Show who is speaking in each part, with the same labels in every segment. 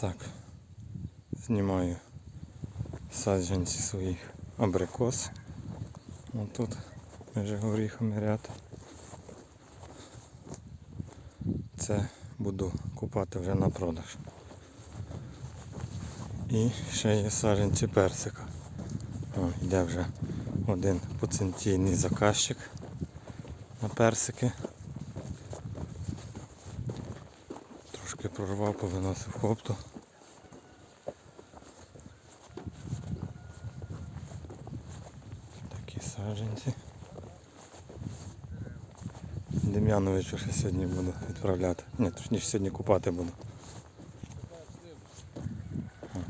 Speaker 1: Так, знімаю саджанці своїх абрикос. Ось тут між горіхами ряд. Це буду купати вже на продаж. І ще є саджанці персика. О, йде вже один потенційний заказчик на персики. Трошки прорвав, повиносив хопту. Такі саджанці. Дем'яновичу ще сьогодні буду відправляти. Ні, точніше сьогодні купати буду.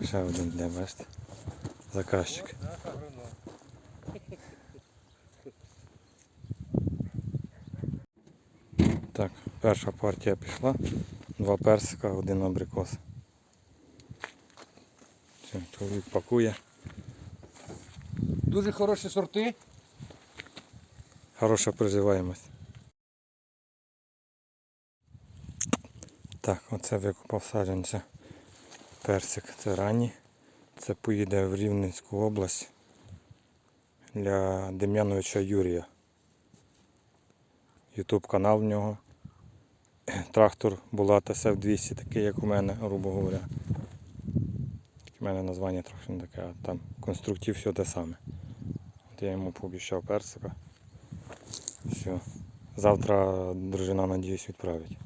Speaker 1: Ще один де, бачите. Заказчик. Так, перша партія пішла. Два персика, один абрикос. Все, чоловік пакує.
Speaker 2: Дуже хороші сорти.
Speaker 1: Хороша приживаємость. Так, оце викопав саджанця. Персик це ранній. Це поїде в Рівненську область для Дем'яновича Юрія. Ютуб канал в нього. Трактор Булата СФ200, такий як у мене, грубо говоря. У мене названня трохи не таке, а там конструктив все те саме. От я йому пообіщав персика. Все. Завтра дружина, надіюсь, відправить.